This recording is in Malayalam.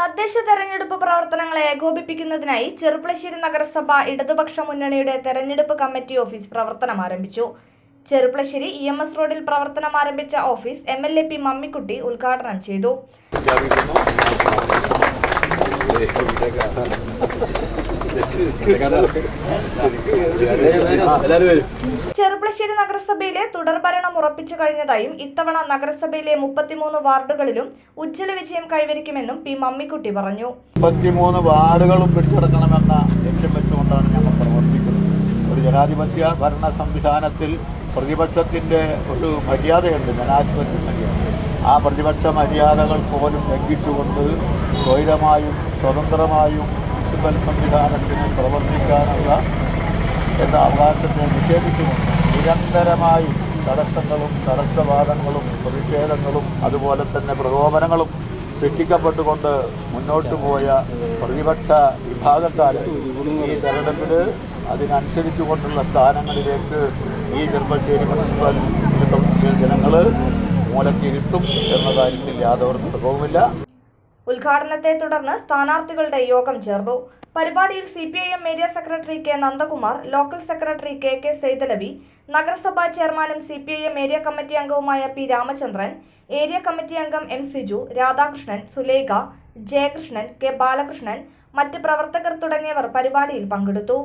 തദ്ദേശ തെരഞ്ഞെടുപ്പ് പ്രവർത്തനങ്ങളെ ഏകോപിപ്പിക്കുന്നതിനായി ചെറുപ്പളശ്ശേരി നഗരസഭ ഇടതുപക്ഷ മുന്നണിയുടെ തെരഞ്ഞെടുപ്പ് കമ്മിറ്റി ഓഫീസ് പ്രവർത്തനം ആരംഭിച്ചു. ചെറുപ്പളശ്ശേരി ഇ എം എസ് റോഡിൽ പ്രവർത്തനം ആരംഭിച്ച office M L A P Mammikutty ഉദ്ഘാടനം ചെയ്തു. ചെറുപ്പളശ്ശേരി നഗരസഭയിലെ തുടർഭരണം ഉറപ്പിച്ചു കഴിഞ്ഞതായും ഇത്തവണ നഗരസഭയിലെ മുപ്പത്തിമൂന്ന് വാർഡുകളിലും ഉജ്ജ്വല വിജയം കൈവരിക്കുമെന്നും പി മമ്മിക്കുട്ടി പറഞ്ഞു. മുപ്പത്തിമൂന്ന് വാർഡുകളും പിടിച്ചെടുക്കണമെന്ന ലക്ഷ്യം വെച്ചുകൊണ്ടാണ് ഞങ്ങൾ പ്രവർത്തിക്കുന്നത്. ഒരു ജനാധിപത്യ ഭരണ സംവിധാനത്തിൽ പ്രതിപക്ഷത്തിന്റെ ഒരു മര്യാദയുണ്ട് ജനാധിപത്യ മര്യാദ. ആ പ്രതിപക്ഷ മര്യാദകൾ പോലും ലംഘിച്ചുകൊണ്ട് സ്വൈരമായും സ്വതന്ത്രമായും മുനിസിപ്പൽ സംവിധാനത്തിന് പ്രവർത്തിക്കാനുള്ള എന്ന അവകാശത്തെ നിഷേധിച്ചുകൊണ്ട് നിരന്തരമായി തടസ്സങ്ങളും തടസ്സവാദങ്ങളും പ്രതിഷേധങ്ങളും അതുപോലെ തന്നെ പ്രകോപനങ്ങളും സൃഷ്ടിക്കപ്പെട്ടുകൊണ്ട് മുന്നോട്ട് പോയ പ്രതിപക്ഷ വിഭാഗക്കാർ ഈ തെരഞ്ഞെടുപ്പിൽ അതിനനുസരിച്ചു കൊണ്ടുള്ള സ്ഥാനങ്ങളിലേക്ക് ഈ ചെറുപ്പശ്ശേരി മുനിസിപ്പൽ കൗൺസിലിൽ ജനങ്ങൾ മൂലക്കിരുത്തും എന്ന കാര്യത്തിൽ യാതൊരു തർക്കവുമില്ല ഉദ്ഘാടനത്തെ തുടർന്ന് സ്ഥാനാർത്ഥികളുടെ യോഗം ചേർന്നു. പരിപാടിയിൽ C P I M area secretary K Nandakumar local secretary K K Saithalavi നഗരസഭാ ചെയർമാനും C P I M area committee അംഗവുമായ പി രാമചന്ദ്രൻ ഏരിയ കമ്മിറ്റി അംഗം എം സിജു രാധാകൃഷ്ണൻ സുലേഖ ജയകൃഷ്ണൻ കെ ബാലകൃഷ്ണൻ മറ്റ് പ്രവർത്തകർ തുടങ്ങിയവർ പരിപാടിയിൽ പങ്കെടുത്തു.